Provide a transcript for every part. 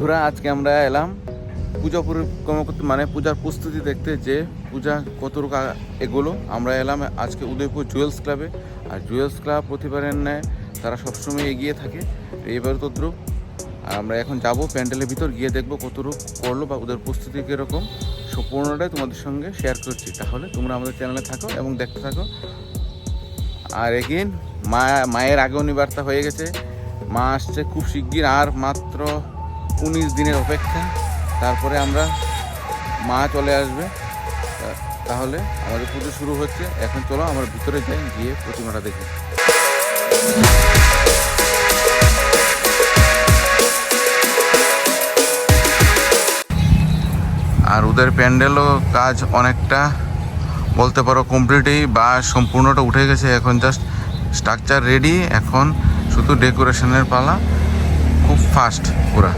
বন্ধুরা আজকে আমরা এলাম পূজা পরিক্রমা করতে মানে পূজার প্রস্তুতি দেখতে যে পূজা কতটুকু আ- এগোলো। আমরা এলাম আজকে উদয়পুর জুয়েলস ক্লাবে। আর জুয়েলস ক্লাব প্রতিবারের ন্যায় তারা সবসময় এগিয়ে থাকে। এইবার তো দ্রুপ। আর আমরা এখন যাব প্যান্ডেলের ভিতর, গিয়ে দেখব কতটুকু করল বা ওদের প্রস্তুতি কীরকম। সম্পূর্ণটাই তোমাদের সঙ্গে শেয়ার করছি। তাহলে তোমরা আমাদের চ্যানেলে থাকো এবং দেখতে থাকো। আর এগেন মা, মায়ের আগমনী বার্তা হয়ে গেছে। মা আসছে খুব শিগগির, আর মাত্র উনিশ দিনের অপেক্ষা। তারপরে আমরা মা চলে আসবে। তাহলে আমাদের পুজো শুরু হচ্ছে। এখন চলো আমরা ভিতরে যাই, গিয়ে প্রতিমাটা দেখি। আর ওদের প্যান্ডেলও কাজ অনেকটা, বলতে পারো কমপ্লিটই বা সম্পূর্ণটা উঠে গেছে। এখন জাস্ট স্ট্রাকচার রেডি এখন শুধু ডেকোরেশনের পালা, খুব ফাস্ট ওরা।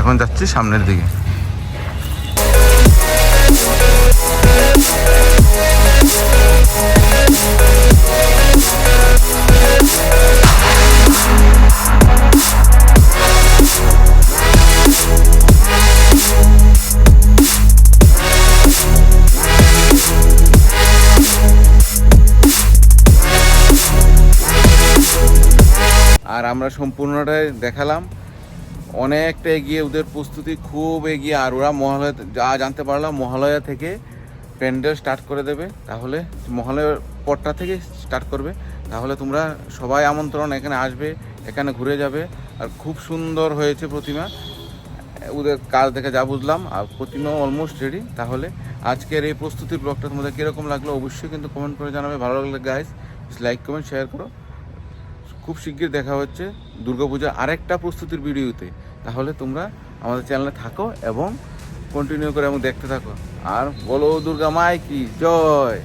এখন যাচ্ছি সামনের দিকে। আর আমরা সম্পূর্ণটাই দেখালাম। অনেকটা এগিয়ে ওদের প্রস্তুতি খুব এগিয়ে, আর ওরা মহালয়া যা জানতে পারলাম, মহালয়া থেকে প্যান্ডেল স্টার্ট করে দেবে। তাহলে মহালয়ার পরটা থেকে স্টার্ট করবে। তাহলে তোমরা সবাই আমন্ত্রণ, এখানে আসবে, এখানে ঘুরে যাবে। আর খুব সুন্দর হয়েছে প্রতিমা। ওদের কাজ দেখে যা বুঝলাম, আর প্রতিমা অলমোস্ট রেডি তাহলে আজকের এই প্রস্তুতির ব্লগটা তোমাদের কীরকম লাগল অবশ্যই কিন্তু কমেন্ট করে জানাবে। ভালো লাগলে গাইস লাইক কমেন্ট শেয়ার করো। খুব শিগগির দেখা হচ্ছে দুর্গাপূজার আরেকটা প্রস্তুতির ভিডিওতে। তাহলে তোমরা আমাদের চ্যানেলে থাকো এবং কন্টিনিউ করে এবং দেখতে থাকো। আর বলো দুর্গা মাই কি? জয়!